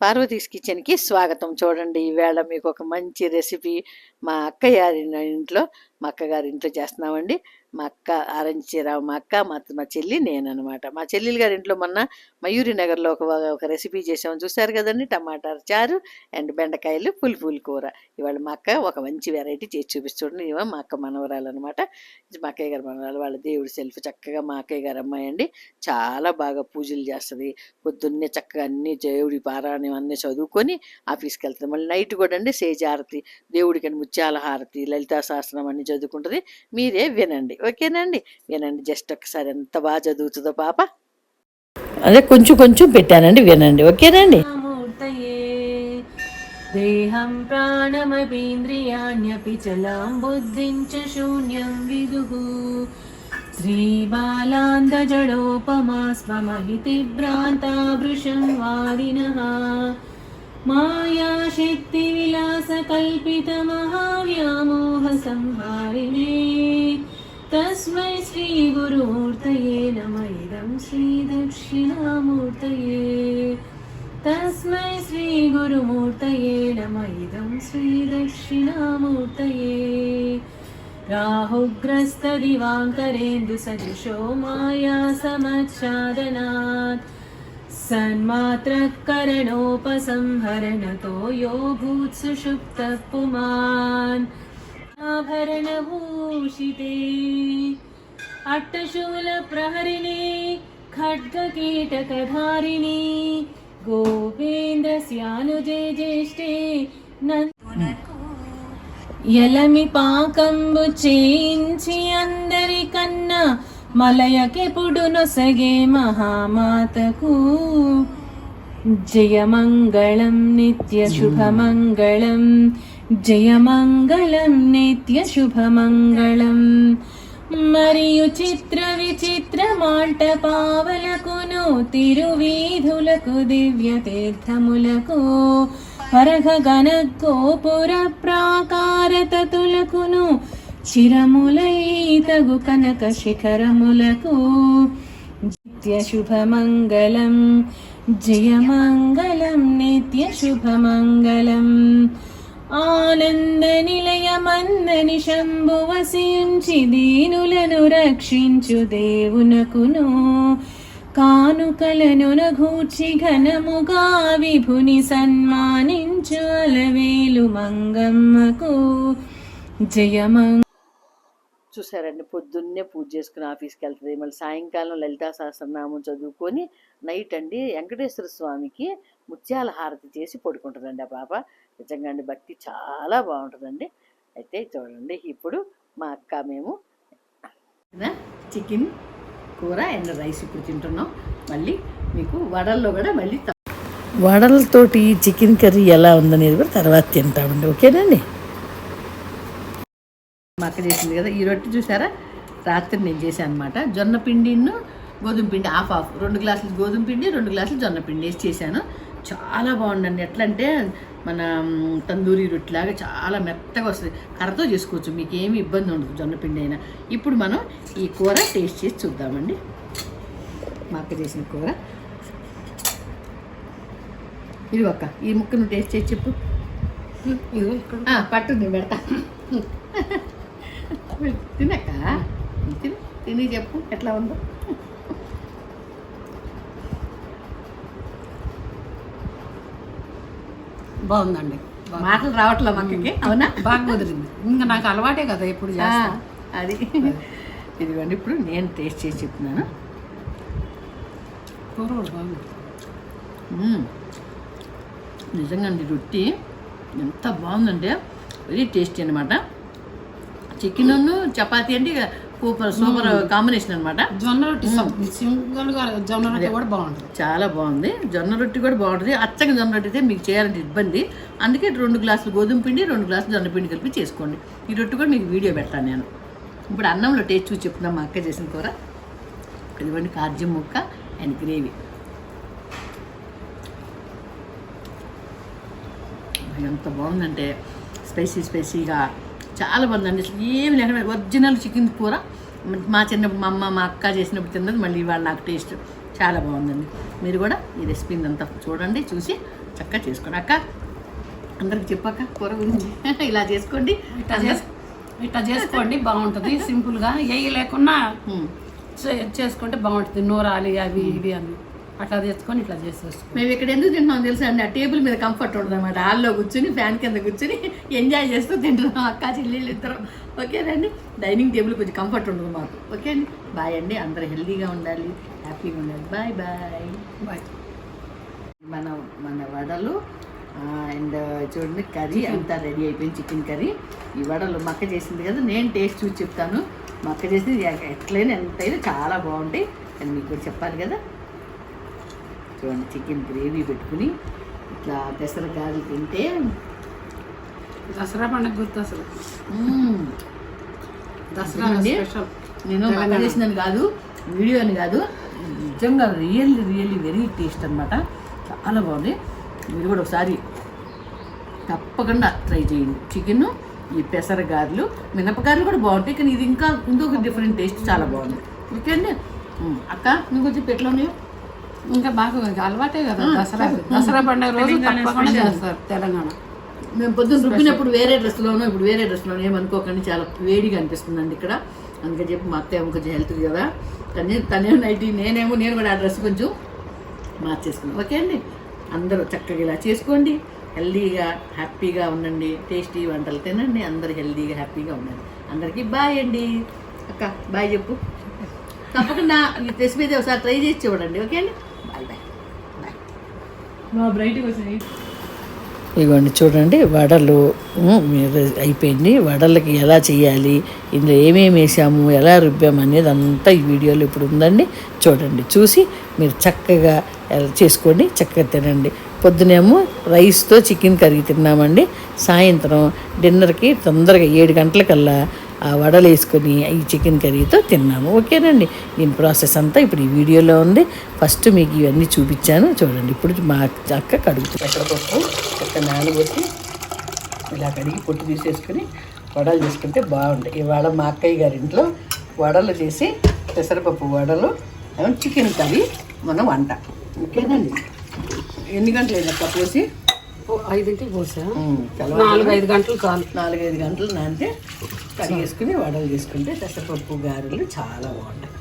పార్వతీస్ కిచెన్కి స్వాగతం. చూడండి ఈవేళ మీకు ఒక మంచి రెసిపీ మా అక్కయ్య ఇంట్లో మా అక్కగారి ఇంట్లో చేస్తున్నామండి. మా అక్క ఆరెంజ్ చీర మా అక్క మా మా చెల్లి నేను అనమాట మా చెల్లెలు గారి ఇంట్లో మొన్న మయూరి నగర్లో ఒక ఒక రెసిపీ చేసాము చూసారు కదండి. టమాటా చారు అండ్ బెండకాయలు పులి పులి కూర. ఇవాళ మా అక్క ఒక మంచి వెరైటీ చేసి చూపిస్తుండే ఇవ మా అక్క మనవరాలు అనమాట మా అక్కయ్య గారు మనవరాలు వాళ్ళ దేవుడి సెల్ఫ్ చక్కగా మా అక్కయ్య గారు అమ్మాయి అండి. చాలా బాగా పూజలు చేస్తుంది. పొద్దున్నే చక్కగా అన్ని దేవుడి పారాయణ అన్నీ చదువుకొని ఆఫీస్కి వెళ్తుంది మళ్ళీ నైట్ కూడా అండి సేజారతి హారతి దేవుడికి ముత్యాల హారతి లలితా శాస్త్రం అన్ని చదువుకుంటుంది. మీరే వినండి. ఓకేనండి వినండి. జస్ట్ ఒకసారి ఎంత బాగా చదువుతుందో పాప. అదే కొంచెం కొంచెం పెట్టానండి. వినండి. ఓకేనండి దేహం ప్రాణమపీంద్రియాణ్యపి చలాం బుద్ధించ శూన్యం విదుగు. श्रीबालान्दजडोपमा स्पमलितिभ्राता वृसंवादिनः मायाशक्तिविलासकल्पितमहाव्यामोहसंवारिने तस्मै श्रीगुरुमूर्तये नम। इदं श्रीदक्षिणामूर्तये। तस्मै श्रीगुरुमूर्तये नम। इदं श्रीदक्षिणामूर्तये। राहुग्रस्तदिवाङ्करेन्दुसदृशो माया समच्छादनात्। सन्मात्रकरणोपसंहरणतो यो भूत्सुषुप्तः पुमान्। आभरणभूषिते अट्टशूलप्रहरिणे खड्गकीटकधारिणे गोपेन्द्रस्यानुजे ज्येष्ठे ఎలమి పాకంబు చేయించి అందరికన్నా మలయకెపుడు నొసగే మహామాతకు. జయమంగళం నిత్య శుభమంగళం జయమంగళం నిత్య శుభమంగళం. మరియు చిత్ర విచిత్ర మాంట పావలకును తిరువీధులకు దివ్య తీర్థములకు. పరఘ గణ గోపుర ప్రాకారతతులకును చిరములై తగు కనక శిఖరములకు నిత్య శుభమంగళం జయమంగళం నిత్య శుభమంగళం ఆనంద నిలయమందని శంభువసించి దీనులను రక్షించు దేవునకును కానుకలను నఘూర్చి ఘనముగా విభుని సన్మానించు అలవేలు మంగమ్మకు. జయమంగ చూసారండి పొద్దున్నే పూజ చేసుకుని ఆఫీస్కి వెళ్తుంది. మళ్ళీ సాయంకాలం లలితా సహస్రనామం చదువుకొని నైట్ అండి వెంకటేశ్వర స్వామికి ముత్యాల హారతి చేసి పడుకుంటుందండి ఆ పాప. నిజంగా అండి భక్తి చాలా బాగుంటుందండి. అయితే చూడండి ఇప్పుడు మా అక్క మేము చికెన్ కూర అండ్ రైస్ ఇప్పుడు తింటున్నాం. మళ్ళీ మీకు వడల్లో కూడా మళ్ళీ వడలతోటి చికెన్ కర్రీ ఎలా ఉందనేది కూడా తర్వాత తింటామండి. ఓకేనండి? మా అక్క చేసింది కదా ఈ రొట్టె చూసారా? రాత్రి నేను చేశాను అనమాట జొన్న పిండిను గోధుమ పిండి హాఫ్ హాఫ్. రెండు గ్లాసులు గోధుమ పిండి రెండు గ్లాసులు జొన్న పిండి వేసి చేశాను. చాలా బాగుందండి. ఎట్లా అంటే మన తందూరి రొట్టెలాగా చాలా మెత్తగా వస్తుంది. కర్రతో చేసుకోవచ్చు మీకు ఏమి ఇబ్బంది ఉండదు జొన్న పిండి అయినా. ఇప్పుడు మనం ఈ కూర టేస్ట్ చేసి చూద్దామండి. మా అక్క చేసిన కూర. ఇది ఒక్క ఈ ముక్క నువ్వు టేస్ట్ చేసి చెప్పు. పట్టు నేను పెడతా. తినక్క? తిని తిని చెప్పు ఎట్లా ఉందో. బాగుందండి. మాటలు రావట్లే మక్కకి అవునా? బాగా కుదిరింది. ఇంకా నాకు అలవాటే కదా చేస్తా. అది. ఇదిగోండి ఇప్పుడు నేను టేస్ట్ చేసి చెప్తున్నాను. కూర కూడా బాగుంది. నిజంగా అండి రొట్టి ఎంత బాగుందంటే వెరీ టేస్టీ అనమాట చికెన్ చపాతీ అంటే ఇక సూపర్ సూపర్ కాంబినేషన్ అనమాట జొన్న రొట్టి సింగిల్గా జొన్న రొట్టి కూడా బాగుంటుంది. చాలా బాగుంది. జొన్న రొట్టి కూడా బాగుంటుంది. అచ్చగా జొన్న రొట్టి అయితే మీకు చేయాలంటే ఇబ్బంది. అందుకే రెండు గ్లాసులు గోధుమ పిండి రెండు గ్లాసులు జొన్న పిండి కలిపి చేసుకోండి. ఈ రొట్టి కూడా మీకు వీడియో పెడతాను నేను. ఇప్పుడు అన్నంలో టేస్ట్ చూసి చెప్తున్నాం మా అక్క చేసిన కూర. ఇదిగోండి కార్జ్యం ముక్క అండ్ గ్రేవీ. ఎంత బాగుందంటే స్పైసీ స్పైసీగా చాలా బాగుందండి అసలు ఏమి లేకుండా ఒరిజినల్ చికెన్ కూర మా చిన్నప్పుడు మా అమ్మ మా అక్క చేసినప్పుడు తిన్నది మళ్ళీ ఇవాళ నాకు టేస్ట్ చాలా బాగుందండి. మీరు కూడా ఈ రెసిపీని అంతా చూడండి చూసి చక్కగా చేసుకోండి. అక్క అందరికి చెప్పక్క కూర గురించి. ఇలా చేసుకోండి. ఇట్లా చేస్ ఇట్లా చేసుకోండి బాగుంటుంది. సింపుల్గా ఏ లేకున్నా చేసుకుంటే బాగుంటుంది. నూరాలి అవి ఇవి అని అట్లా తెచ్చుకొని ఇట్లా చేసేసుకో. మేము ఇక్కడ ఎందుకు తింటున్నాం తెలుసా అండి? ఆ టేబుల్ మీద కంఫర్ట్ ఉంటుంది అనమాట హాల్లో కూర్చుని ఫ్యాన్ కింద కూర్చుని ఎంజాయ్ చేస్తూ తింటున్నాం. అక్క చెల్లెళ్ళు ఇద్దరం. ఓకేనండి డైనింగ్ టేబుల్ కొంచెం కంఫర్ట్ ఉండదు మాకు. ఓకే అండి. బాయ్ అండి. అందరూ హెల్తీగా ఉండాలి. హ్యాపీగా ఉండాలి. Bye bye. బాయ్. మన మన వడలు అండ్ చూడండి కర్రీ అంతా రెడీ అయిపోయింది చికెన్ కర్రీ. ఈ వడలు మక్క చేసింది కదా నేను టేస్ట్ చూసి చెప్తాను. మక్క చేసింది ఎట్లయినా ఎంతైనా చాలా బాగుంటాయి. అని మీకు చెప్పాలి కదా. చూడండి చికెన్ గ్రేవీ పెట్టుకుని ఇట్లా పెసర గారెలు తింటే దసరా పండుగ గుర్తు అసలు. దసరా. స్పెషల్. నేను చేసిందని కాదు వీడియో అని కాదు నిజంగా రియల్లీ రియల్లీ వెరీ టేస్ట్ అనమాట చాలా బాగుంది. మీరు కూడా ఒకసారి తప్పకుండా ట్రై చేయండి. చికెన్ ఈ పెసర గారెలు మినపగారెలు కూడా బాగుంటాయి కానీ ఇది ఇంకా ఇంకొక డిఫరెంట్ టేస్ట్ చాలా బాగుంది. ఓకే అండి? అక్క నీకు వచ్చి పెట్లో ఉన్నాయో? ఇంకా బాగా అలవాటే కదా దసరా. దసరా పండుగ రోజు తప్పకుండా చేస్తారు తెలంగాణ. మేము పొద్దున్న రుబ్బినప్పుడు వేరే డ్రెస్లోనూ ఇప్పుడు వేరే డ్రెస్లోనూ ఏమనుకోకండి చాలా వేడిగా అనిపిస్తుందండి ఇక్కడ. అందుకని చెప్పి మా అత్తయ్య కొంచెం హెల్త్ కదా. తనే తనే నైట్ నేనేమో నేను కూడా ఆ డ్రెస్ కొంచెం మార్చేసుకున్నాను ఓకే అండి. అందరూ చక్కగా ఇలా చేసుకోండి. హెల్దీగా హ్యాపీగా ఉండండి. టేస్టీ వంటలు తినండి. అందరూ హెల్దీగా హ్యాపీగా ఉండండి. అందరికీ బాయ్ అండి. అక్క బాయ్ చెప్పు. తప్పకుండా రెసిపీ ఒకసారి ట్రై చేసి చూడండి. ఓకే అండి. ఇదిగోండి చూడండి వడలు మీరు అయిపోయింది. వడలకి ఎలా చేయాలి ఇందులో ఏమేమి వేసాము ఎలా రుబ్బాము అనేది అంతా ఈ వీడియోలో ఇప్పుడు ఉందండి. చూడండి చూసి మీరు చక్కగా చేసుకోండి చక్కగా తినండి. పొద్దునేమో రైస్తో చికెన్ కర్రీ తిన్నామండి. సాయంత్రం డిన్నర్కి తొందరగా ఏడు గంటలకల్లా వడలు వేసుకొని ఈ చికెన్ కర్రీతో తిన్నాము. ఓకేనండి. దీని ప్రాసెస్ అంతా ఇప్పుడు ఈ వీడియోలో ఉంది. ఫస్ట్ మీకు ఇవన్నీ చూపించాను. చూడండి. ఇప్పుడు మా అక్క కడుగుతుంది. పెసరపప్పు చక్క నానబెట్టి ఇలా కడిగి పొట్టు తీసేసుకొని వడలు చేసుకుంటే బాగుంటాయి. ఇవాళ మా అక్కయ్య గారి ఇంట్లో వడలు చేసి పెసరపప్పు వడలు చికెన్ కర్రీ మనం వంట. ఓకేనండి. ఎన్ని గంటలు అయినా పోసి ఐదింటికి పోసా? నాలుగు ఐదు గంటలు చాలు నాలుగైదు గంటలు నానితే కడిగేసుకుని వడలు చేసుకుంటే పెసరపప్పు గారెలు చాలా బాగుంటాయి.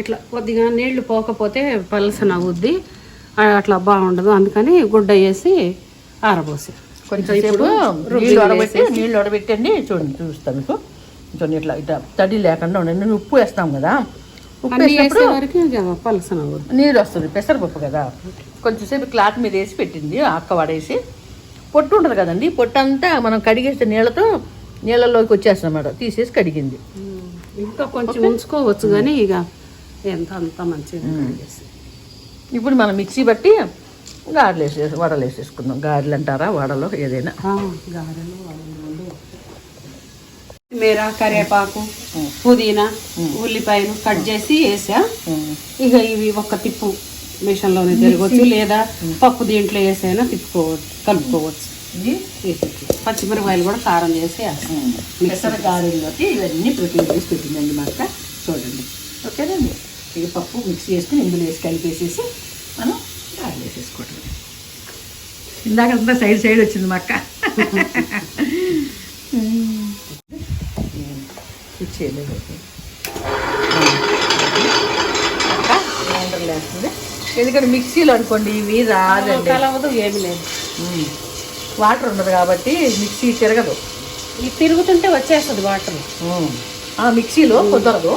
ఇట్లా కొద్దిగా నీళ్ళు పోకపోతే పలసన అవుద్ది అట్లా బాగుండదు. అందుకని గుడ్డ వేసి ఆరబోసి. కొంచెం సేపు నీళ్ళు వడబెట్టి నీళ్ళు వడబెట్టండి చూడండి చూస్తాను మీకు. కొంచెం ఇట్లా ఇట్లా తడి లేకుండా ఉండండి. ఉప్పు వేస్తాం కదా. ఉప్పు వేసినప్పుడు పలసన నీరు వస్తుంది పెసరపప్పు కదా. కొంచెంసేపు క్లాత్ మీద వేసి పెట్టింది అక్క వడేసి. పొట్టు ఉంటుంది కదండి పొట్టు అంతా మనం కడిగేస్తే నీళ్ళతో నీళ్ళలోకి వచ్చేస్తాం అన్నమాట తీసేసి కడిగింది. ఇంకా కొంచెం ఉంచుకోవచ్చు కానీ ఇక ఎంత అంత మంచిగా. ఇప్పుడు మనం మిక్సీ బట్టి గారెలు వేసేసి వడలు వేసేసుకుందాం. గారెలు అంటారా వడలు ఏదైనా? గారెలు వడలు. కొత్తిమీర కరివేపాకు పుదీనా ఉల్లిపాయలు కట్ చేసి వేసా. ఇక ఇవి ఒక్క తిప్పు మిషన్లోనే తిరగవచ్చు లేదా పప్పు దీంట్లో వేసైనా తిప్పుకోవచ్చు కలుపుకోవచ్చు. పచ్చిమిరపకాయలు కూడా కారం చేసి. పెసర గారెల్లోకి ఇవన్నీ ప్రిపేర్ చేసి పెట్టిందండి మా అక్క. చూడండి. ఓకేనండి? ఇక పప్పు మిక్సీ చేసుకుని ఇందులో వేసి కలిపేసేసి మనం గారెలు వేసేసుకోవటం. ఇందాక సైడ్ సైడ్ వచ్చింది మా అక్క. ఇచ్చేయలేదు గ్రైండర్లో వేస్తుంది ఎందుకంటే మిక్సీలో అనుకోండి ఇవి రాదండి. కలవదు ఏమి లేదు. వాటర్ ఉండదు కాబట్టి మిక్సీ తిరగదు. ఇది తిరుగుతుంటే వచ్చేస్తుంది వాటర్. ఆ మిక్సీలో కుదరదు.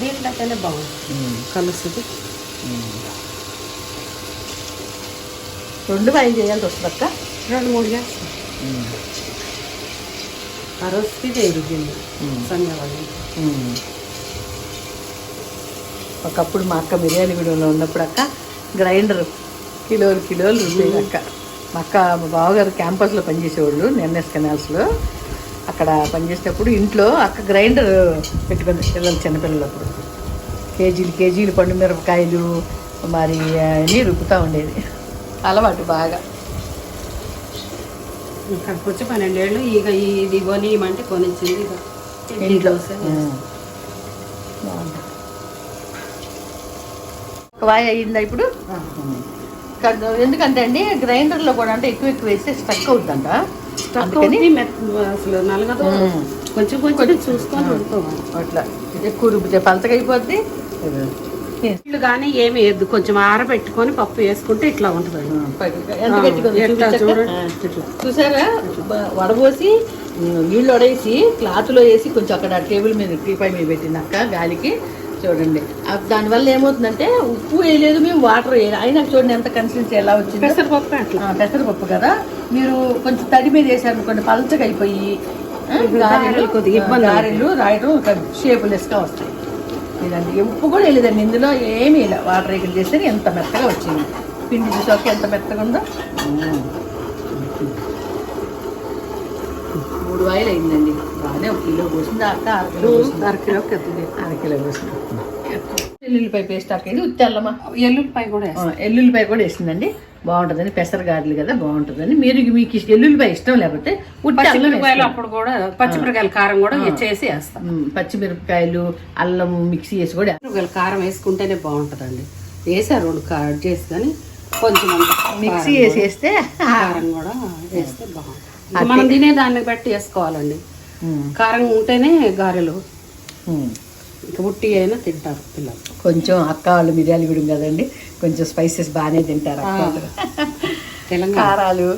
దీంట్లోకైనా బాగుంది. కలుస్తుంది. రెండు వాయి చేయాల్సి వస్తుంది అక్క రెండు మూడు చేస్తాం. ఆ రోజు ఇది ఒకప్పుడు మా అక్క బిర్యానీ వీడియోలో ఉన్నప్పుడు అక్క గ్రైండర్. కిలోలు కిలోలు రుబ్బేది అక్క. మా అక్క మా బావగారు క్యాంపస్లో పనిచేసేవాళ్ళు ఎన్ఎస్ కెనాల్స్లో. అక్కడ పనిచేసేటప్పుడు ఇంట్లో అక్క గ్రైండర్ పెట్టుకుంది పిల్లలు చిన్నపిల్లలప్పుడు. కేజీలు కేజీలు పండు మిరపకాయలు మరి అన్నీ రుబ్బుతూ ఉండేది. అలవాటు బాగా. ఇక్కడికి వచ్చి పన్నెండేళ్ళు ఇక ఇది కొనియమంటే కొనిచ్చింది ఇక. ఇంట్లో. అయ్యిందా ఇప్పుడు? ఎందుకంటే అండి గ్రైండర్లో కూడా అంటే ఎక్కువ ఎక్కువ వేస్తే స్టక్ అవుతుందంట. అందుకని మెత్త- అసలు నలగదు. కొంచెం కొంచెం చూసుకొని అట్లా. ఎక్కువ రుబ్బితే అయిపోద్ది. నీళ్ళు కానీ ఏమి వేయద్దు. కొంచెం ఆరబెట్టుకొని పప్పు వేసుకుంటే ఇట్లా ఉంటుంది. చూసారా? వడబోసి నీళ్ళు వడేసి క్లాత్లో వేసి కొంచెం అక్కడ టేబుల్ మీద టీపై మీద పెట్టింది అక్క గాలికి. చూడండి. దానివల్ల ఏమవుతుందంటే ఉప్పు వేయలేదు మేము వాటర్ వేయలేదు అయినా చూడండి ఎంత కన్సిస్టెన్సీ ఎలా వచ్చింది. పెసరపప్పు అట్లా. పెసరపప్పు కదా. మీరు కొంచెం తడి మీద వేసారు అనుకోండి పలచగా అయిపోయి గారెలు కొద్దిగా ఇబ్బంది గారెలు రాయటం షేపులెస్గా వస్తాయి. ఇదండి. ఉప్పు కూడా వేయలేదండి ఇందులో ఏమీ ఇలా వాటర్ ఇక్కడ చేస్తే ఎంత మెత్తగా వచ్చింది. పిండి చూసాక ఎంత మెత్తగా ఉందో? మూడు వాయిలు అయిందండి. బాగానే ఒక కిలో పోసింది. అక్క అర అరకిలో కొద్దిగా అర కిలో పోసింది. ఎల్లుల్లిపాయ పేస్ట్ అక్క ఉత్తి అల్లమా. ఎల్లుల్లిపాయ కూడా ఎల్లుల్లిపాయ కూడా వేసిందండి. బాగుంటుందని పెసర గారెలు కదా బాగుంటుందని మీరు మీకు ఇష్ట- ఎల్లుల్లిపాయ ఇష్టం లేకపోతే పచ్చిమిరపకాయలు అప్పుడు కూడా పచ్చిమిరపకాయల కారం కూడా చేసి వేస్తాం పచ్చిమిరపకాయలు అల్లం మిక్సీ వేసి కూడా కారం వేసుకుంటేనే బాగుంటుందండి. వేసారు రెండు కట్ చేసి కానీ కొంచెం మిక్సీ వేసి వేస్తే కారం కూడా వేస్తే బాగుంటుంది. మనం తినే దాన్ని బట్టి వేసుకోవాలండి. కారం ఉంటేనే గారెలు. ఉట్టి అయినా తింటారు పిల్లలు. కొంచెం అక్క వాళ్ళు మిరియాలు విడుం కదండి. కొంచెం స్పైసెస్ బాగానే తింటారు అక్క కారాలు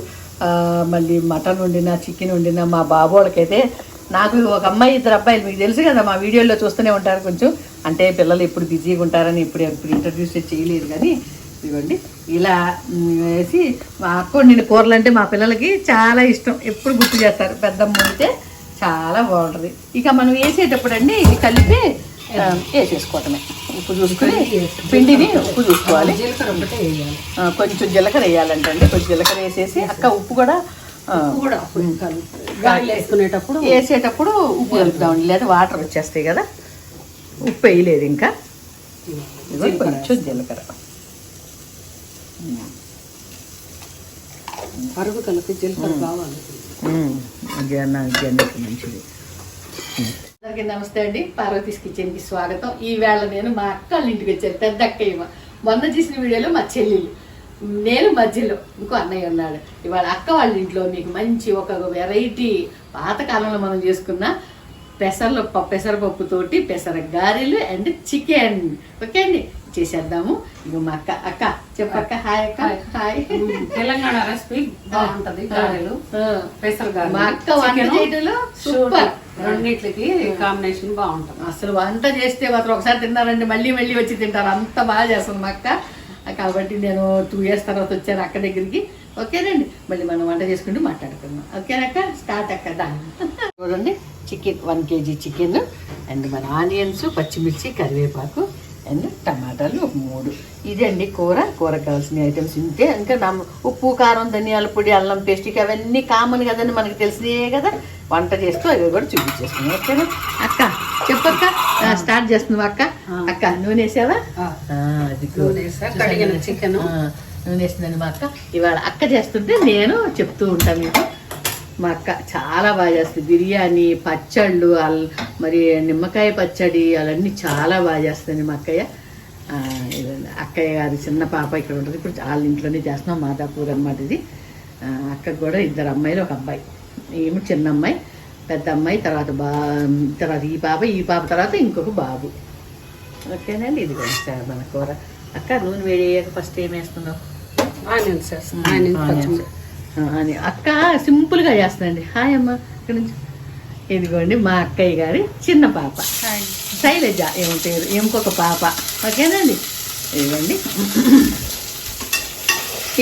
మళ్ళీ మటన్ వండినా చికెన్ వండినా మా బాబు వాళ్ళకైతే నాకు ఒక అమ్మాయి ఇద్దరు అబ్బాయిలు మీకు తెలుసు కదా మా వీడియోలో చూస్తూనే ఉంటారు కొంచెం. అంటే పిల్లలు ఎప్పుడు బిజీగా ఉంటారని ఇప్పుడు ఎప్పుడు ఇంట్రడ్యూస్ చేయలేదు కానీ ఇదిగోండి. ఇలా వేసి మా అక్క వండిన కూరలు అంటే మా పిల్లలకి చాలా ఇష్టం. ఎప్పుడు గుర్తు చేస్తారు. పెద్దమ్మ వండితే చాలా బాగుంటుంది. ఇక మనం వేసేటప్పుడు అండి ఇది కలిపి వేసేసుకోవటమే ఉప్పు చూసుకొని పిండిని ఉప్పు చూసుకోవాలి కొంచెం జీలకర్ర వేయాలంటండి కొంచెం జీలకర్ర వేసేసి అక్క ఉప్పు కూడా వేసుకునేటప్పుడు వేసేటప్పుడు ఉప్పు కలుపుదామండి లేదా వాటర్ వచ్చేస్తాయి కదా ఉప్పు వేయలేదు ఇంకా కొంచెం జీలకర్ర అరుగు కలిపి జీలకర్ర కావాలి మంచిది అందరికీ నమస్తే అండి. పార్వతీస్ కిచెన్కి స్వాగతం. ఈ వేళ నేను మా అక్క వాళ్ళ ఇంటికి వచ్చాను. పెద్ద అక్కయ్య మొన్న చేసిన వీడియోలో మా చెల్లెలు. నేను మధ్యలో. ఇంకో అన్నయ్య ఉన్నాడు. ఇవాళ అక్క వాళ్ళ ఇంట్లో మీకు మంచి ఒక వెరైటీ పాతకాలంలో మనం చేసుకున్న పెసర్ల పెసరపప్పుతోటి పెసర గారెలు అండ్ చికెన్. ఓకే అండి? చేసేద్దాము. ఇక మా అక్క అక్క చెప్పక్క హాయ్ అక్క. హాయ్ తెలంగాణ రెసిపీ బాగుంటది గారెలు. పెసర గారెలు మా అక్క వంట చేయడంలో సూపర్ సూపర్. రెండిట్లకి కాంబినేషన్ బాగుంటుంది. అసలు వంట చేస్తే మాత్రం ఒకసారి తిన్నారండి మళ్ళీ మళ్ళీ వచ్చి తింటారు. అంత బాగా చేస్తుంది మా అక్క. కాబట్టి నేను టూ ఇయర్స్ తర్వాత వచ్చాను అక్క దగ్గరికి. ఓకేనండి? మళ్ళీ మనం వంట చేసుకుంటూ మాట్లాడుకుందాం. ఓకేనక్క స్టార్ట్ అక్క దా చూడండి chicken one kg chicken and మన ఆనియన్స్ పచ్చిమిర్చి కరివేపాకు. అండ్ టమాటాలు ఒక మూడు. ఇది అండి కూర కూరకు కావాల్సిన ఐటమ్స్ ఇంతే. ఇంకా నమ్ ఉప్పు కారం ధనియాల పొడి అల్లం పేస్ట్ ఇక అవన్నీ కామన్ కదండి మనకి తెలిసినయే కదా. వంట చేస్తూ అవి కూడా చూపించేస్తున్నాం ఓకేనా? అక్క చెప్పక్క. స్టార్ట్ చేస్తున్నావా అక్క? అక్క నూనె వేసావా? నూనె వేసిందండి మా అక్క. ఇవాళ అక్క చేస్తుంటే నేను చెప్తూ ఉంటాను మీకు. మా అక్క చాలా బాగా చేస్తుంది. బిర్యానీ పచ్చళ్ళు మరి నిమ్మకాయ పచ్చడి అవన్నీ చాలా బాగా చేస్తుంది మా అక్కయ్య. అక్కయ్య గారి చిన్న పాప ఇక్కడ ఉంటుంది. ఇప్పుడు వాళ్ళ ఇంట్లోనే చేస్తున్నాం. మాదాపూర్ అనమాట ఇది. అక్కకు కూడా ఇద్దరు అమ్మాయిలు ఒక అబ్బాయి. ఏమి చిన్న అమ్మాయి పెద్ద అమ్మాయి తర్వాత బా తర్వాత ఈ పాప ఈ పాప తర్వాత ఇంకొక బాబు. ఓకేనండి. ఇది కూడా సార్ మన కూర. అక్క నూనె వేడి ఫస్ట్ ఏం వేస్తున్నావు ఆనియన్స్ ఆనియన్స్. అని అక్క సింపుల్గా చేస్తుందండి. హాయ్ అమ్మ ఇక్కడ నుంచి. ఇదిగోండి మా అక్కయ్య గారి చిన్న పాప. శైలజ ఏం పేరు ఇంకొక పాప. ఓకేనండి? ఇదిగోండి.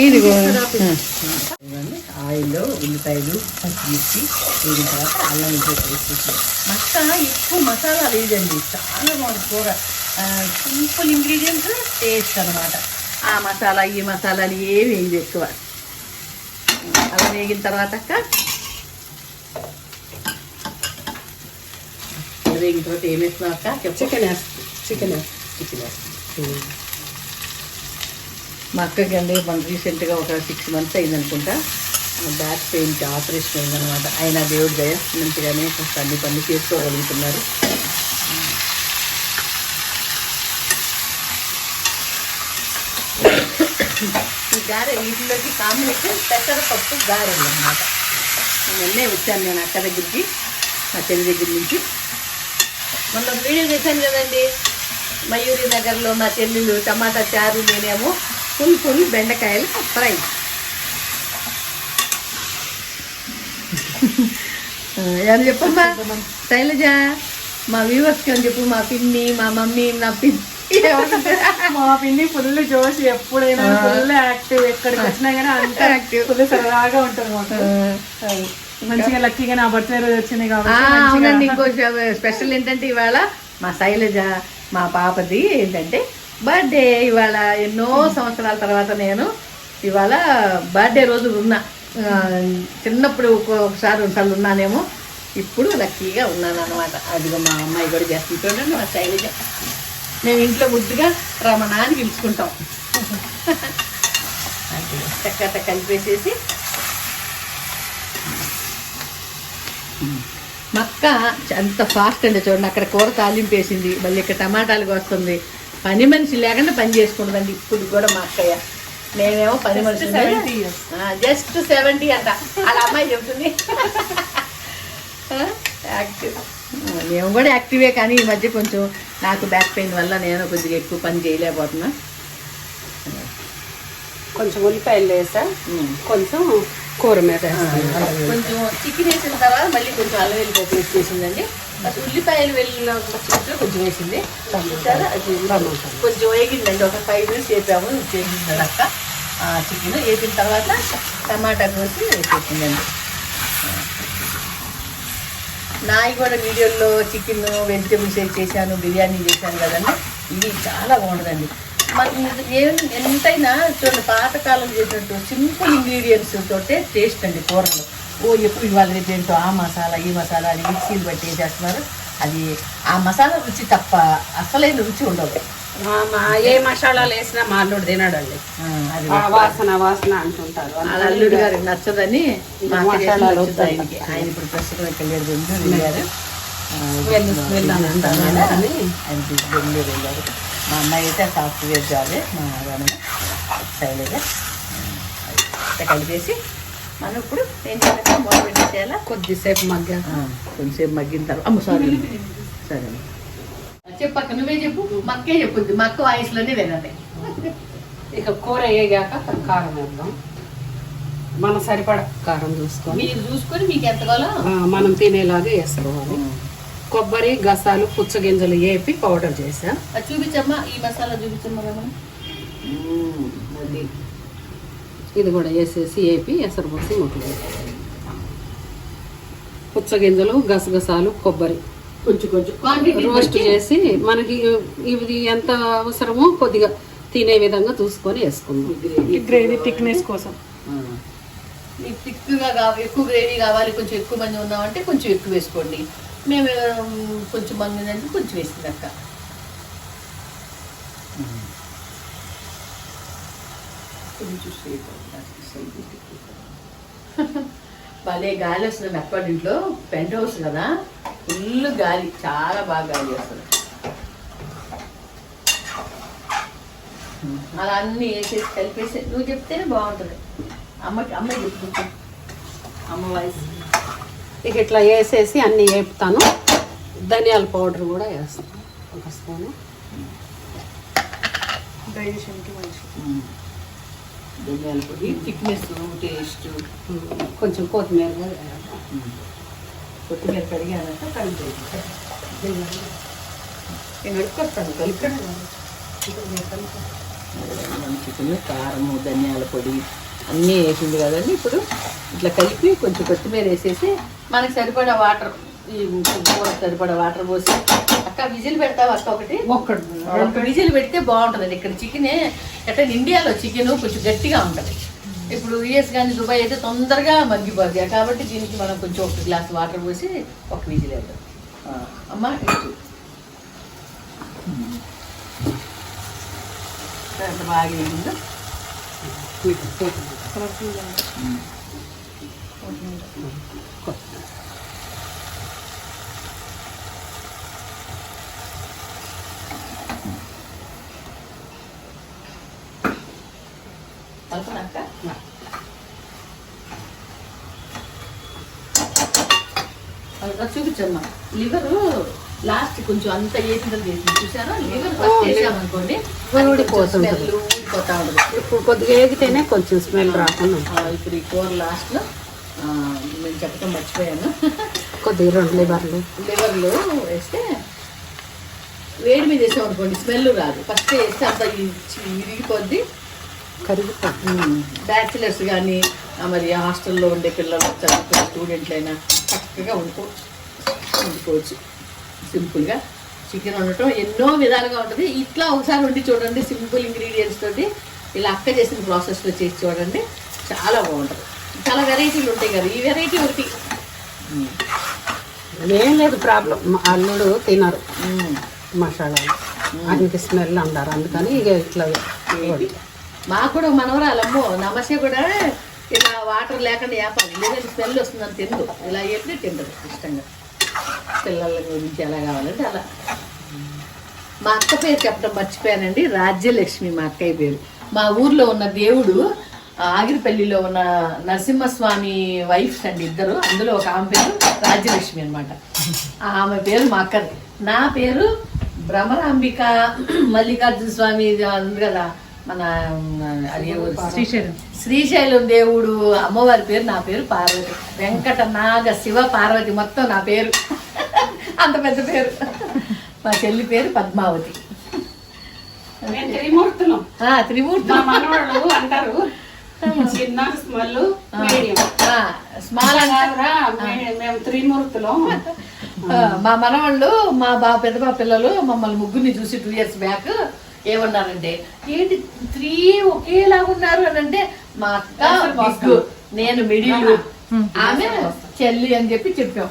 ఇదిగో ఇదిగోండి. ఆయిల్ ఉల్లిపాయలు పచ్చిమిర్చి వేగిన తర్వాత అల్లం వేసేసి. మక్క ఎక్కువ మసాలా వేయదండి. చాలా బాగుంది కూర. సింపుల్ ఇంగ్రీడియంట్స్ టేస్ట్ అనమాట ఆ మసాలా ఈ మసాలాలు ఏవి వేయదు ఎక్కువ. అలా వేగిన తర్వాత వేగిన తర్వాత ఏం వేస్తున్నావు అక్క? చికెన్ వేస్తాం. చికెన్ చికెన్ వేస్తున్నాం మా అక్కకి అండి మన రీసెంట్గా ఒక సిక్స్ మంత్స్ అయిందనుకుంటా. బ్యాక్ పెయిన్కి ఆపరేషన్ అయిందనమాట. ఆయన దేవుడి దయ మంచిగానే కొంచెం అన్ని పనులు చేసుకోగలుగుతున్నారు. ఈ గారె వీటిలోకి కాంబినేషన్ పెసరపప్పు గారెలు అన్నమాట. నిన్నే వచ్చాను నేను అక్క దగ్గరికి మా చెల్లి దగ్గర నుంచి. మొన్న వీడియో చేశాను కదండి. మయూరి నగర్లో మా చెల్లెలు టమాటా చారు నేనేమో ఫుల్ ఫుల్ బెండకాయలు ఫ్రై. ఏమని చెప్పమ్మా? శైలజ మా వ్యూవర్స్కి అని చెప్పు? మా పిన్ని మా మమ్మీ నా పిన్ని మా పిన్ని ఫుల్ జోష్ ఎప్పుడైనా ఫుల్ యాక్టివ్ ఎక్కడికి వచ్చినా కానీ అంత Active. ఫుల్ సరదాగా మాకు. అది. మంచిగా లక్కీగా నా బర్త్డే రోజు వచ్చింది కాబట్టి ఇంకో స్పెషల్ ఏంటంటే ఇవాళ మా శైలజ మా పాపది ఏంటంటే బర్త్డే ఇవాళ ఎన్నో సంవత్సరాల తర్వాత నేను ఇవాళ బర్త్డే రోజు ఉన్నా. చిన్నప్పుడు ఒక- ఒకసారి రెండుసార్లు ఉన్నానేమో. ఇప్పుడు లక్కీగా ఉన్నాను అనమాట అదిగో మా అమ్మాయి కూడా చూడండి మా శైలజ. మేము ఇంట్లో ముద్దుగా రమణ అని పిలుచుకుంటాం. చక్కట కలిపేసేసి మక్క అంత ఫాస్ట్ అండి చూడండి అక్కడ కూర తాలింపు వేసింది మళ్ళీ ఇక్కడ టమాటాలు వస్తుంది పని మనిషి లేకుండా పని చేసుకుంటుందండి ఇప్పుడు కూడా మా అక్కయ్య. నేనేమో పని మనిషి 70 years. జస్ట్ సెవెంటీ అంట. వాళ్ళ అమ్మాయి చెబుతుంది. యాక్టివ్ మేము కూడా యాక్టివే కానీ ఈ మధ్య కొంచెం నాకు బ్యాక్ పెయిన్ వల్ల నేను కొద్దిగా ఎక్కువ పని చేయలేకపోతున్నా. కొంచెం ఉల్లిపాయలు వేసా. కొంచెం కూర మీద. కొంచెం చికెన్ వేసిన తర్వాత మళ్ళీ కొంచెం అల్లం పేస్ట్ వేసిందండి. అది ఉల్లిపాయలు పచ్చిమిర్చి కొంచెం వేసింది. చూసారా? అది కొంచెం వేగిందండి. ఒక ఫైవ్ మినిట్స్ వేపాము చేసింది అక్క చికెన్ వేసిన తర్వాత టమాటా కోసి వేసేసిందండి. నాయి కూడా వీడియోలో చికెన్ వెజిటేబుల్స్ చేశాను బిర్యానీ చేశాను కదండి. ఇది చాలా బాగుంటుందండి. మనం ఏం ఎంతైనా చూడండి పాతకాలం చేసినట్టు సింపుల్ ఇంగ్రీడియంట్స్ తోటే టేస్ట్ అండి కూరలు. ఓ ఎప్పుడు ఇవాళ రేపు ఏంటో ఆ మసాలా ఈ మసాలా అని మిక్సీలు బట్టి వేసేస్తున్నారు. అది ఆ మసాలా రుచి తప్ప అసలైన రుచి ఉండదు. మా ఏ మసాలాలు వేసినా మా అల్లుడు తినడండి. ఆ, వాసన వాసన అంటుంటారు. వాళ్ళ అల్లుడు గారికి నచ్చదని మసాలాలు ఆయనకి ఆయన ఇప్పుడు ప్రస్తుతం ఇక్కడ బెంగళూరు వెళ్ళారు. అని. ఆయన బెంగళూరు వెళ్ళారు. మా అమ్మాయి అయితే సాఫ్ట్వేర్ జాబే మా రమణ శైలజ కలిపేసి మనం ఇప్పుడు ఏం చేయాలి? మూత పెట్టేసేయాలా కొద్దిసేపు మగ్గ కొంచెంసేపు మగ్గిన తర్వాత అమ్మ సారీ సరే చెప్పక్క నువ్వే చెప్పు. మక్కే చెప్పుద్ది. మక్క వాయిస్లోనే వినండి ఇక కూర వేగాక కారం వేద్దాం. మన సరిపడ కారం చూసుకొని మీరు చూసుకొని మీకు ఎంత మనం తినేలాగా వేసుకోవాలి. కొబ్బరి గసాలు పుచ్చగింజలు వేపి పౌడర్ చేసా చూపించమ్మా ఈ మసాలా చూపించమ్మా అది. ఇది కూడా వేసేసి వేపి ఎసరు పోసి ముక్కలు పుచ్చగింజలు గసగసాలు కొబ్బరి. కొంచెం కొంచెం. క్వాంటిటీ రోస్ట్ చేసి మనకి ఇది ఎంత అవసరమో కొద్దిగా తినే విధంగా చూసుకొని వేసుకుందాం. గ్రేవీ థిక్నెస్ కోసం. మీకు థిక్గా కావాలి ఎక్కువ గ్రేవీ కావాలి కొంచెం ఎక్కువ మంది ఉన్నామంటే కొంచెం ఎక్కువ వేసుకోండి. మేము కొంచెం మంది అంటే కొంచెం వేసింది అక్క. కొంచెం భలే గాలి వస్తుంది ఇంట్లో. పెంట్ హౌస్ కదా. ఫుల్ గాలి చాలా బాగా గాలి వస్తుంది అలా అన్నీ వేసేసి కలిపేసి నువ్వు చెప్తేనే బాగుంటుంది. అమ్మకి అమ్మ చెప్తుంది అమ్మ వాయిస్. ఇక ఇట్లా వేసేసి అన్నీ వేపుతాను. ధనియాల పౌడర్ కూడా వేస్తాను. ఒక స్పూను. ధనియాల పొడి. థిక్నెస్ టేస్ట్ కొంచెం కొత్తిమీర కూడా వేయాలి. కొత్తిమీర కడిగానంట కలిపి నేను అడుక్కొస్తాను కలిపి చికెన్ కారము ధనియాల పొడి అన్నీ వేసింది కదండి ఇప్పుడు. ఇట్లా కలిపి కొంచెం కొత్తిమీర వేసేసి మనకి సరిపడా వాటర్ ఈ కూర సరిపడా వాటర్ పోసి అక్క విజిల్ పెడతావా అక్క ఒకటి? ఒక్కడు ఒక విజిల్ పెడితే బాగుంటుంది. ఇక్కడ చికెన్ అంటే ఇండియాలో చికెన్ కొంచెం గట్టిగా ఉంటుంది. ఇప్పుడు యుఎస్ కానీ దుబాయ్ అయితే తొందరగా మగ్గిపోద్ది. కాబట్టి దీనికి మనం కొంచెం ఒక గ్లాస్ వాటర్ పోసి ఒక విజిల్ వేద్దాం అమ్మా ఇటు. బాగా వేగిందో. చూపించమ్మా లివర్ లాస్ట్ కొంచెం అంత వేసిన చూసారా లివర్ ఫస్ట్ వేసామనుకోండి. స్మెల్ ఊడిపోతా ఇప్పుడు కొద్దిగా ఏగితేనే కొంచెం స్మెల్ రాకుండా. ఇప్పుడు ఈ కూర లాస్ట్లో నేను చెప్పడం మర్చిపోయాను. కొద్దిగా రెండు లివర్లు. లివర్లో వేస్తే వేడి మీద వేసాం అనుకోండి స్మెల్ రాదు. ఫస్ట్ వేస్తే అంత విరిగిపోద్ది కరిగిపోతుంది. బ్యాచిలర్స్ కానీ మరి హాస్టల్లో ఉండే పిల్లలు చదువుకునే స్టూడెంట్లైనా చక్కగా వండుకో వండుకోవచ్చు సింపుల్గా. చికెన్ వండటం ఎన్నో విధాలుగా ఉంటుంది. ఇట్లా ఒకసారి వండి చూడండి సింపుల్ ఇంగ్రీడియంట్స్ తోటి. ఇలా అక్క చేసిన ప్రాసెస్లో చేసి చూడండి. చాలా బాగుంటుంది. చాలా వెరైటీలు ఉంటాయి కదా ఈ వెరైటీ ఒకటి. ఏం లేదు ప్రాబ్లం. మా అల్లుడు తినరు. మసాలాలు. ఆయనకి స్మెల్ అంటారు అందుకని ఇక ఇట్లా మాకు కూడా మనవరాలమ్మో నమస్తే కూడా ఇలా వాటర్ లేకుండా వేపాలి లేదంటే స్మెల్ వస్తుందని తిందు ఇలా చెప్పి తింటది ఇష్టంగా. పిల్లల గురించి ఎలా కావాలంటే అలా. మా అక్క పేరు చెప్పడం మర్చిపోయానండి రాజ్యలక్ష్మి మా అక్కయ్య పేరు. మా ఊర్లో ఉన్న దేవుడు ఆగిరిపల్లిలో ఉన్న నరసింహస్వామి వైఫ్స్ అండి ఇద్దరు అందులో ఒక ఆమె పేరు రాజ్యలక్ష్మి అనమాట ఆమె పేరు మా అక్కది. నా పేరు భ్రమరాంబిక మల్లికార్జున స్వామి ఉంది కదా. మన? శ్రీశైలం. శ్రీశైలం. దేవుడు అమ్మవారి పేరు నా పేరు పార్వతి. వెంకట నాగ శివ పార్వతి మొత్తం నా పేరు. అంత పెద్ద పేరు. మా చెల్లి పేరు పద్మావతి. మేము త్రిమూర్తులం. ఆ, త్రిమూర్తి మా మనవాళ్ళు అంటారు. చిన్న స్మెల్ మీడియం. ఆ, స్మాల్ మేము త్రిమూర్తులం. మా మనవాళ్ళు మా బా పెద్ద బా పిల్లలు మమ్మల్ని ముగ్గురిని చూసి టూ ఇయర్స్ బ్యాక్ ఏమన్నారంటే ఏంటి త్రీ ఒకేలాగా ఉన్నారు అని అంటే మా అక్క బిగ్గు నేను మిడిల్. ఆమె చెల్లి అని చెప్పి చెప్పాం.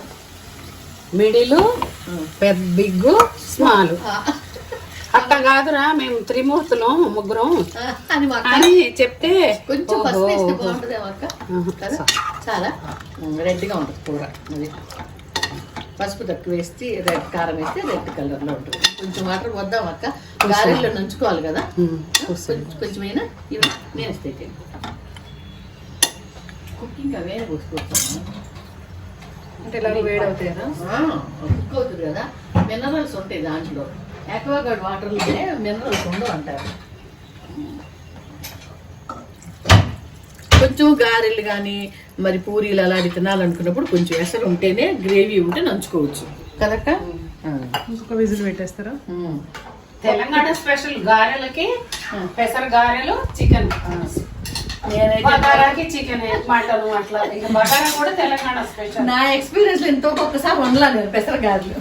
మిడిల్ పెద్ద బిగ్ స్మాల్. అట్ట కాదురా మేము త్రిమూర్తులం ముగ్గురం. అని చెప్తే కొంచెం పసుపు వేస్తే. బాగుంటుంది అక్క? చాలా? రెడ్గా ఉంటుంది కూర అది. పసుపు తక్కువ వేసి రెడ్ కారం వేస్తే రెడ్ కలర్లో ఉంటుంది. కొంచెం వాటర్ వద్దాం అక్క. గారెల్లో నంచుకోవాలి కదా? కొంచెమైనా ఇవి నేను ఇస్తే కుకింగ్ అవే పోసుకోవచ్చు అంటే ఇలా వేడి అవుతాయా కుక్ అవుతుంది కదా. మినరల్స్ ఉంటాయి దాంట్లో. యాక్వాగార్డ్ వాటర్లోనే మినరల్స్ ఉండవు అంటారు. కొంచెం గారెలు కానీ మరి పూరీలు అలాంటి తినాలనుకున్నప్పుడు కొంచెం ఎసరు ఉంటేనే గ్రేవీ ఉంటే నంచుకోవచ్చు. కదక్క ఇంకొక విజిల్ పెట్టేస్తారా? తెలంగాణ స్పెషల్ గారెలకి పెసర గారెలు చికెన్. నేనైతే చికెన్ మటన్ అట్లా. ఇంకా కూడా తెలంగాణ స్పెషల్. నా ఎక్స్పీరియన్స్ ఎంతో ఒక్కసారి వండలా నేను పెసరగారులు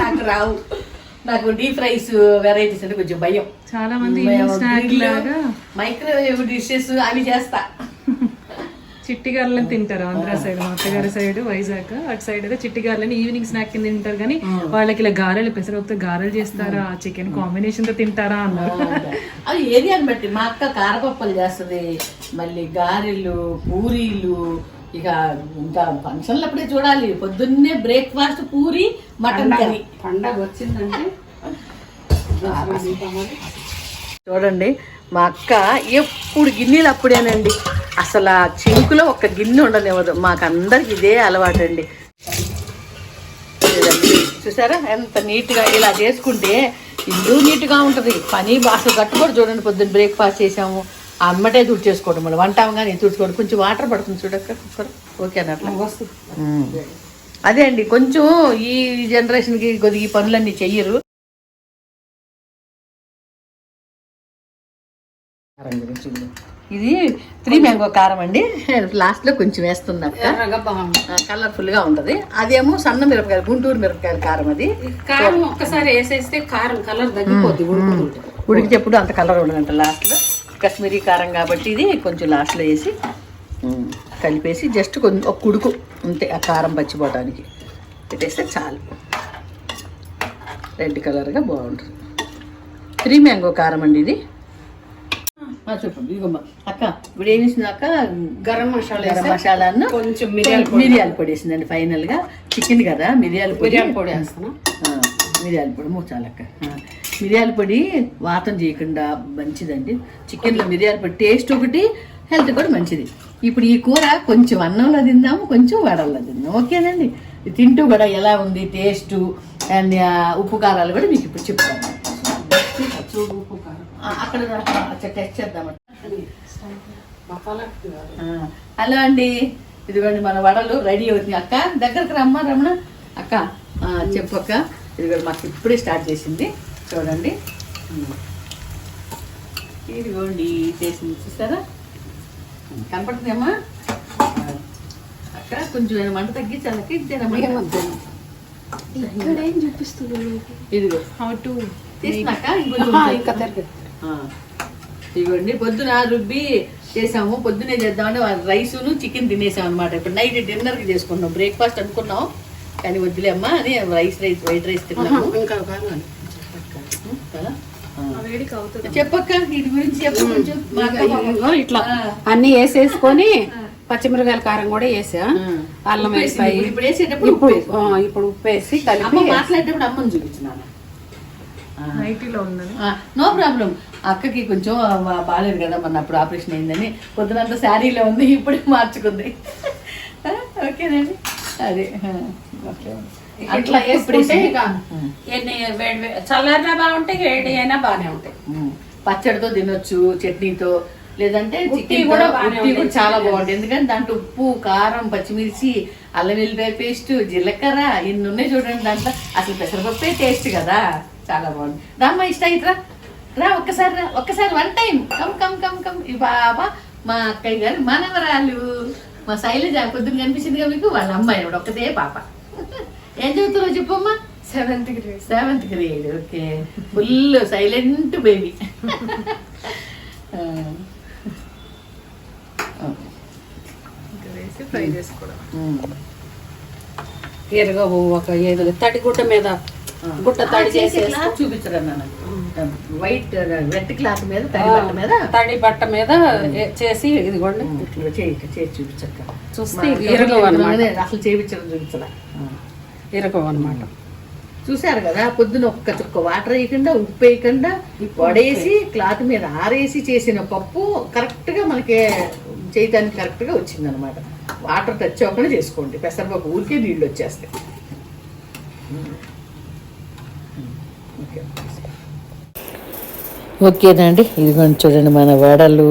నాకు రావు. నాకు డీప్ ఫ్రైస్ వెరైటీస్ అంటే కొంచెం భయం. చాలా మంది మైక్రోవేవ్ డిషెస్ అవి చేస్తా. చిట్టి గారెలను తింటారు ఆంధ్ర సైడ్ మా అత్తగారి సైడ్ వైజాగ్. అటు సైడ్ అయితే చిట్టి గారెలని ఈవినింగ్ స్నాక్ కింద తింటారు కానీ వాళ్ళకి ఇలా గారెలు పెసరపప్పు గారెలు చేస్తారా చికెన్ కాంబినేషన్తో తింటారా అన్నారు. అది. ఏరియాని బట్టి మా అక్క కారపప్పులు చేస్తుంది. మళ్ళీ గారెలు పూరీలు ఇక ఇంకా ఫంక్షన్లు అప్పుడే చూడాలి. పొద్దున్నే బ్రేక్ఫాస్ట్ పూరి మటన్ కర్రీ. పండగ వచ్చిందంటే చూడండి మా అక్క ఎప్పుడు గిన్నెలు అప్పుడేనండి. అసలు ఆ చింకులో ఒక గిన్నె ఉండనివ్వదు. మాకు అందరికి ఇదే అలవాటు అండి చూసారా? ఎంత నీట్గా ఇలా చేసుకుంటే ఇల్లు నీట్గా ఉంటుంది. పని బాగా కట్టుబడి చూడండి పొద్దున్న బ్రేక్ఫాస్ట్ చేసాము. అమ్మటే తుడిచేసుకోవడం మళ్ళీ వంట అవగానే తుడుచుకోవడం కొంచెం వాటర్ పడుతుంది చూడక్క కుక్కర్ ఓకే ఉమ్. అదే అండి కొంచెం ఈ జనరేషన్కి కొద్దిగా ఈ పనులన్నీ చెయ్యరు. ఇది. త్రీ మ్యాంగో కారం అండి. లాస్ట్లో కొంచెం వేస్తుంది అక్క. కలర్ఫుల్గా ఉంటది. అదేమో సన్న మిరపకాయలు గుంటూరు మిరపకాయల కారం అది. కారం ఒక్కసారి వేసేస్తే కారం కలర్ తగ్గిపోద్ది ఉడుకుతుంటే ఉడికినప్పుడు అంత కలర్ ఉండదంట లాస్ట్లో. కాశ్మీరీ కారం కాబట్టి ఇది కొంచెం లాస్ట్లో వేసి కలిపేసి జస్ట్ కొంచెం ఒక కుడుకు అంతే ఆ కారం పచ్చిపోవటానికి. పెట్టేస్తే చాలు. రెడ్ కలర్గా బాగుంటుంది. త్రీ మ్యాంగో కారం అండి ఇది. చెప్పండి ఇదిగోమ్మా. అక్క ఇప్పుడు ఏం వేసింది అక్క? గరం మసాలా గరం మసాలాను కొంచెం మిరియాల మిరియాల పొడి వేసిందండి ఫైనల్గా. చికెన్ కదా మిరియాల పొడి మిరియాల పొడి. వేస్తాను ఆ, మిరియాల పొడి మూడు చాలక్క ఆ. మిరియాల పొడి వాతం చేయకుండా మంచిదండి. చికెన్లో మిరియాల పొడి టేస్ట్ ఒకటి హెల్త్ కూడా మంచిది. ఇప్పుడు ఈ కూర కొంచెం అన్నంలో తిందాము కొంచెం వడల్లో తిందాం ఓకేనండి? తింటూ కూడా ఎలా ఉంది టేస్ట్ అండ్ ఉప్పు కారాలు కూడా మీకు ఇప్పుడు చెప్తాను. ఉప్పు కారం అక్కడ టెస్ట్ చేద్దాం. హలో అండి. ఇదిగోండి మన వడలు రెడీ అవుతుంది అక్క దగ్గరకు రమ్మ రమణ. అక్క చెప్పక్క చెప్పు అక్క. ఇదిగోండి మాకు ఇప్పుడే స్టార్ట్ చేసింది. చూడండి. ఇదిగోండి చేసింది. చూసారా? కనపడుతుందమ్మా? అక్క కొంచెం ఏమైనా మంట ఇచ్చారమ్మా ఇక్కడ ఏం చూపిస్తుంది ఇదిగో. హౌ టు తీసినాక ఇంకొంచెం ఇంకా తిరగదు ఆ, ఇదిగోండి పొద్దున రుబ్బి చేసాము. పొద్దునే చేద్దామని రైసును చికెన్ తినేసాం అనమాట ఇప్పుడు నైట్ డిన్నర్కి చేసుకున్నాం. బ్రేక్ఫాస్ట్ అనుకున్నాం. కానీ వద్దులే అమ్మా అని రైస్ రైస్ వైట్ రైస్ తిన్నాము. ఇంకా కావాలి కదా ఆ. వేడికి అవుతుంది చెప్పక్క వీటి గురించి చెప్పు ఇట్లా. అన్ని వేసేసుకొని పచ్చిమిరకాయల కారం కూడా వేసా. అల్లం. వెల్లిపాయ ఇప్పుడు. వేసేటప్పుడు ఉప్పు ఇప్పుడు ఇప్పుడు ఉప్పు వేసి కలిపి మాట్లాడేటప్పుడు అమ్మని చూపించినాను నో ప్రాబ్లం. అక్కకి కొంచెం బాగాలేదు కదా మొన్న అప్పుడు ఆపరేషన్ అయిందని. పొద్దునంతా శారీలో ఉంది ఇప్పుడు మార్చుకుంది. ఓకేనండి. అదే. ఓకే. అట్లా వేసుకుంటే వేసి- ఇక ఎన్ని వేడి చల్లారినా బాగుంటాయి వేడి అయినా బాగానే ఉంటాయి. పచ్చడితో తినొచ్చు చట్నీతో. లేదంటే చికెన్ కూడా కూడా కూడా. చాలా బాగుంటుంది ఎందుకంటే దాంట్లో ఉప్పు కారం పచ్చిమిర్చి అల్లం వెల్లిపాయ పేస్ట్ జీలకర్ర ఇన్ని ఉన్నాయి చూడండి దాంట్లో. అసలు పెసరపప్పే టేస్ట్ కదా. చాలా బాగుంది. రామ్మ ఇష్ట ఇట్రా రా ఒక్కసారి రా ఒక్కసారి one time come come come come ఈ బాబా మా అక్కయ్య గారు మనవరాలు మా శైలజ పొద్దున్న కనిపించింది కదా మీకు? వాళ్ళ అమ్మాయి ఆవిడ ఒక్కతే పాప. ఏం చదువుతున్నావు చెప్పమ్మా? Seventh grade seventh grade okay. Full silent baby fry చేసుకోవడం. ఒక ఏదో తడి గుడ్డ మీద గుడ్డ తడి చేసేసి చూపించరా నాన్న? వైట్ రెడ్ క్లాత్ మీద తడి బట్ట మీద? తడి బట్ట మీద ఏ- చేసి ఇదిగోండి. చేయి చేసి చూపించక్క. చూస్తే అసలు చేయించడం చూపించరా? ఇరగవు అనమాట చూశారు కదా పొద్దున ఒక్క చుక్క వాటర్ వేయకుండా ఉప్పు వేయకుండా వడేసి క్లాత్ మీద ఆరేసి చేసిన పప్పు కరెక్ట్గా మనకి చేయటానికి కరెక్ట్గా వచ్చింది అనమాట వాటర్ టచ్ అవ్వకుండా చేసుకోండి. పెసరపప్పు ఊరికే నీళ్ళు వచ్చేస్తాయి. ఓకే ఓకేనండి. ఇదిగోండి చూడండి మన వడలు.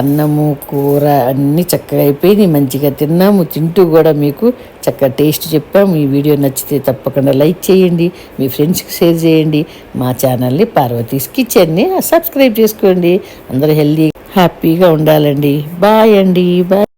అన్నము కూర అన్నీ చక్కగా అయిపోయి మంచిగా తిన్నాము తింటూ కూడా మీకు చక్కగా టేస్ట్ చెప్పాము. ఈ వీడియో నచ్చితే తప్పకుండా లైక్ చేయండి మీ ఫ్రెండ్స్కి షేర్ చేయండి మా ఛానల్ని పార్వతీస్ కిచెన్ని సబ్స్క్రైబ్ చేసుకోండి. అందరూ హెల్దీ హ్యాపీగా ఉండాలండి. బాయ్ అండి బాయ్.